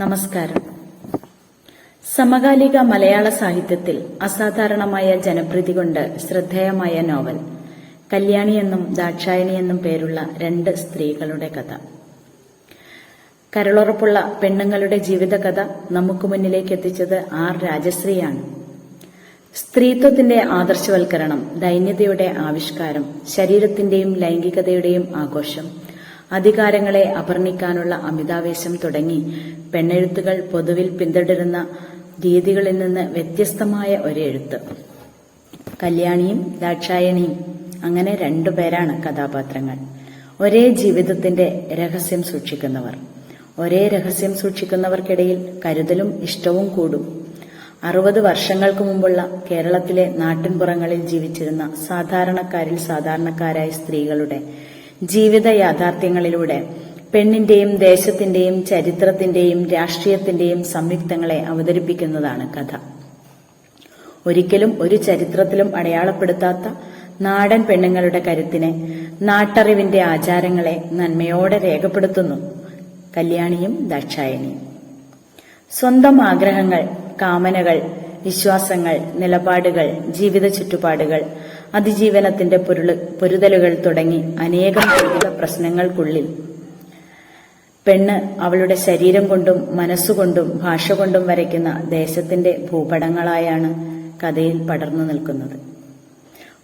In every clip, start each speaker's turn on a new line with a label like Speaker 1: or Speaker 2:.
Speaker 1: നമസ്കാരം. സമകാലിക മലയാള സാഹിത്യത്തിൽ അസാധാരണമായ ജനപ്രീതി കൊണ്ട് ശ്രദ്ധേയമായ നോവൽ കല്യാണി എന്നും ദാക്ഷായണി എന്നും പേരുള്ള രണ്ട് സ്ത്രീകളുടെ കഥ. കരളുറപ്പുള്ള പെണ്ണുങ്ങളുടെ ജീവിതകഥ നമുക്ക് മുന്നിലേക്ക് എത്തിച്ചത് ആർ രാജശ്രീയാണ്. സ്ത്രീത്വത്തിന്റെ ആദർശവൽക്കരണം ദൈന്യതയുടെ ആവിഷ്കാരം ശരീരത്തിന്റെയും ലൈംഗികതയുടെയും ആഘോഷം അധികാരങ്ങളെ അപർണിക്കാനുള്ള അമിതാവേശം തുടങ്ങി. പെണ്ണെഴുത്തുകൾ പൊതുവിൽ പിന്തുടരുന്ന രീതികളിൽ നിന്ന് വ്യത്യസ്തമായ ഒരു എഴുത്ത്. കല്യാണിയും ദാക്ഷായണിയും അങ്ങനെ രണ്ടുപേരാണ് കഥാപാത്രങ്ങൾ. ഒരേ ജീവിതത്തിന്റെ രഹസ്യം സൂക്ഷിക്കുന്നവർ. ഒരേ രഹസ്യം സൂക്ഷിക്കുന്നവർക്കിടയിൽ കരുതലും ഇഷ്ടവും കൂടും. അറുപത് വർഷങ്ങൾക്ക് മുമ്പുള്ള കേരളത്തിലെ നാട്ടിൻപുറങ്ങളിൽ ജീവിച്ചിരുന്ന സാധാരണക്കാരിൽ സാധാരണക്കാരായ സ്ത്രീകളുടെ ജീവിത യാഥാർത്ഥ്യങ്ങളിലൂടെ പെണ്ണിന്റെയും ദേശത്തിന്റെയും ചരിത്രത്തിന്റെയും രാഷ്ട്രീയത്തിന്റെയും സംയുക്തങ്ങളെ അവതരിപ്പിക്കുന്നതാണ് കഥ. ഒരിക്കലും ഒരു ചരിത്രത്തിലും അടയാളപ്പെടുത്താത്ത നാടൻ പെണ്ണുങ്ങളുടെ കരുത്തിനെ നാട്ടറിവിന്റെ ആചാരങ്ങളെ നന്മയോടെ രേഖപ്പെടുത്തുന്നു കല്യാണിയും ദാക്ഷായണിയും. സ്വന്തം ആഗ്രഹങ്ങൾ കാമനകൾ വിശ്വാസങ്ങൾ നിലപാടുകൾ ജീവിത ചുറ്റുപാടുകൾ അതിജീവനത്തിന്റെ പൊരുൾ പൊരുതലുകൾ തുടങ്ങി അനേകം ജീവിത പ്രശ്നങ്ങൾക്കുള്ളിൽ. പെണ്ണ് അവളുടെ ശരീരം കൊണ്ടും മനസ്സുകൊണ്ടും ഭാഷ കൊണ്ടും വരയ്ക്കുന്ന ദേശത്തിന്റെ ഭൂപടങ്ങളായാണ് കഥയിൽ പടർന്നു നിൽക്കുന്നത്.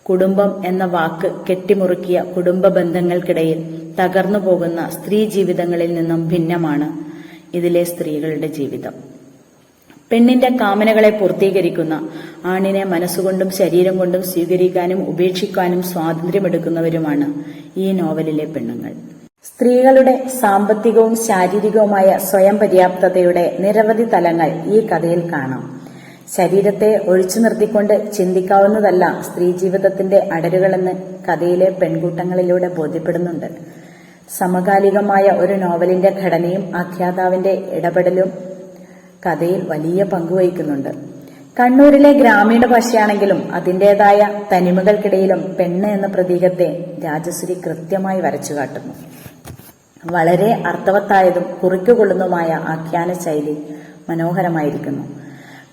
Speaker 1: കുടുംബം എന്ന വാക്ക് കെട്ടിമുറുക്കിയ കുടുംബ ബന്ധങ്ങൾക്കിടയിൽ തകർന്നു പോകുന്ന സ്ത്രീ ജീവിതങ്ങളിൽ നിന്നും ഭിന്നമാണ് ഇതിലെ സ്ത്രീകളുടെ ജീവിതം. പെണ്ണിന്റെ കാമനകളെ പൂർത്തീകരിക്കുന്ന ആണിനെ മനസ്സുകൊണ്ടും ശരീരം കൊണ്ടും സ്വീകരിക്കാനും ഉപേക്ഷിക്കാനും സ്വാതന്ത്ര്യമെടുക്കുന്നവരുമാണ് ഈ നോവലിലെ പെണ്ണുങ്ങൾ. സ്ത്രീകളുടെ സാമ്പത്തികവും ശാരീരികവുമായ സ്വയം പര്യാപ്തതയുടെ നിരവധി തലങ്ങൾ ഈ കഥയിൽ കാണാം. ശരീരത്തെ ഒഴിച്ചു നിർത്തിക്കൊണ്ട് ചിന്തിക്കാവുന്നതല്ല സ്ത്രീ ജീവിതത്തിന്റെ അടരുകളെന്ന് കഥയിലെ പെൺകൂട്ടങ്ങളിലൂടെ ബോധ്യപ്പെടുന്നുണ്ട്. സമകാലികമായ ഒരു നോവലിന്റെ ഘടനയും ആഖ്യാതാവിന്റെ ഇടപെടലും കഥയിൽ വലിയ പങ്കുവഹിക്കുന്നുണ്ട് കണ്ണൂരിലെ ഗ്രാമീണ ഭാഷയാണെങ്കിലും അതിന്റേതായ തനിമകൾക്കിടയിലും പെണ്ണ് എന്ന പ്രതീകത്തെ രാജശ്രീ കൃത്യമായി വരച്ചു കാട്ടുന്നു. വളരെ അർത്ഥവത്തായതും കുറിക്കുകൊള്ളുന്നതുമായ ആഖ്യാന ശൈലി മനോഹരമായിരിക്കുന്നു.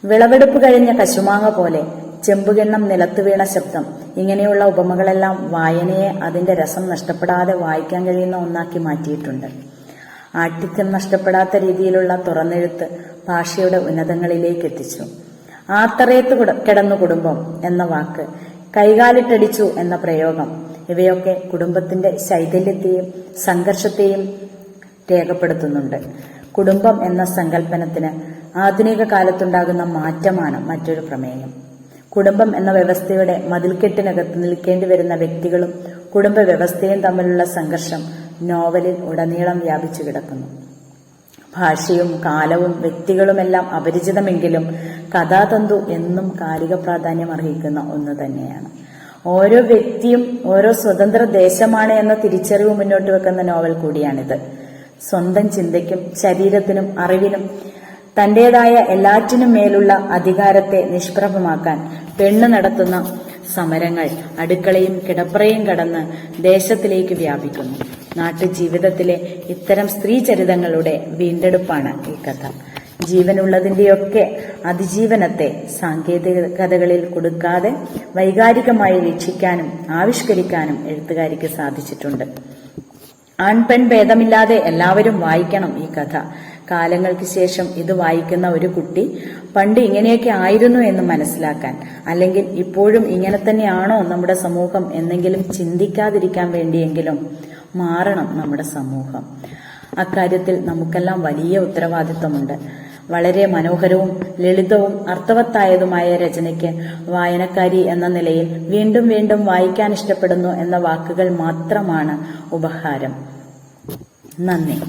Speaker 1: വിളവെടുപ്പ് കഴിഞ്ഞ കശുമാങ്ങ പോലെ ചെമ്പുകിണ്ണം നിലത്തു വീണ ശബ്ദം ഇങ്ങനെയുള്ള ഉപമകളെല്ലാം വായനയെ അതിന്റെ രസം നഷ്ടപ്പെടാതെ വായിക്കാൻ കഴിയുന്ന ഒന്നാക്കി മാറ്റിയിട്ടുണ്ട്. ആഠ്യത്യം നഷ്ടപ്പെടാത്ത രീതിയിലുള്ള തുറന്നെഴുത്ത് ഭാഷയുടെ ഉന്നതങ്ങളിലേക്ക് എത്തിച്ചു. ആത്തറയത്ത് കുട- കിടന്നു കുടുംബം എന്ന വാക്ക് കൈകാലിട്ടടിച്ചു എന്ന പ്രയോഗം ഇവയൊക്കെ കുടുംബത്തിന്റെ ശൈഥല്യത്തെയും സംഘർഷത്തെയും രേഖപ്പെടുത്തുന്നുണ്ട്. കുടുംബം എന്ന സങ്കല്പനത്തിന് ആധുനിക കാലത്തുണ്ടാകുന്ന മാറ്റമാണ് മറ്റൊരു പ്രമേയം. കുടുംബം എന്ന വ്യവസ്ഥയുടെ മതിൽക്കെട്ടിനകത്ത് നിൽക്കേണ്ടി വരുന്ന വ്യക്തികളും കുടുംബ വ്യവസ്ഥയും തമ്മിലുള്ള സംഘർഷം നോവലിൽ ഉടനീളം വ്യാപിച്ചു കിടക്കുന്നു. ഭാഷയും കാലവും വ്യക്തികളുമെല്ലാം അപരിചിതമെങ്കിലും കഥാതന്തു എന്നും കാലിക പ്രാധാന്യം അർഹിക്കുന്ന ഒന്ന് തന്നെയാണ്. ഓരോ വ്യക്തിയും ഓരോ സ്വതന്ത്ര ദേശമാണ് എന്ന തിരിച്ചറിവ് മുന്നോട്ട് വെക്കുന്ന നോവൽ കൂടിയാണിത്. സ്വന്തം ചിന്തയ്ക്കും ശരീരത്തിനും അറിവിനും തന്റേതായ എല്ലാറ്റിനും മേലുള്ള അധികാരത്തെ നിഷ്പ്രഭമാക്കാൻ പെണ്ണ് നടത്തുന്ന സമരങ്ങൾ അടുക്കളയും കിടപ്പറയും കടന്ന് ദേശത്തിലേക്ക് വ്യാപിക്കുന്നു. നാട്ടുജീവിതത്തിലെ ഇത്തരം സ്ത്രീ ചരിതങ്ങളുടെ വീണ്ടെടുപ്പാണ് ഈ കഥ. ജീവനുള്ളതിന്റെയൊക്കെ അതിജീവനത്തെ സാങ്കേതികതകളിൽ കൊടുക്കാതെ വൈകാരികമായി വീക്ഷിക്കാനും ആവിഷ്കരിക്കാനും എഴുത്തുകാരിക്ക് സാധിച്ചിട്ടുണ്ട്. ആൺപെൺ ഭേദമില്ലാതെ എല്ലാവരും വായിക്കണം ഈ കഥ. കാലങ്ങൾക്ക് ശേഷം ഇത് വായിക്കുന്ന ഒരു കുട്ടി പണ്ട് ഇങ്ങനെയൊക്കെ ആയിരുന്നു എന്ന് മനസ്സിലാക്കാൻ അല്ലെങ്കിൽ ഇപ്പോഴും ഇങ്ങനെ തന്നെയാണോ നമ്മുടെ സമൂഹം എന്നെങ്കിലും ചിന്തിക്കാതിരിക്കാൻ വേണ്ടിയെങ്കിലും മാറണം നമ്മുടെ സമൂഹം. അക്കാര്യത്തിൽ നമുക്കെല്ലാം വലിയ ഉത്തരവാദിത്വമുണ്ട്. വളരെ മനോഹരവും ലളിതവും അർത്ഥവത്തായതുമായ രചനയ്ക്ക് വായനക്കാരി എന്ന നിലയിൽ വീണ്ടും വീണ്ടും വായിക്കാൻ ഇഷ്ടപ്പെടുന്നു എന്ന വാക്കുകൾ മാത്രമാണ് ഉപഹാരം. നന്ദി.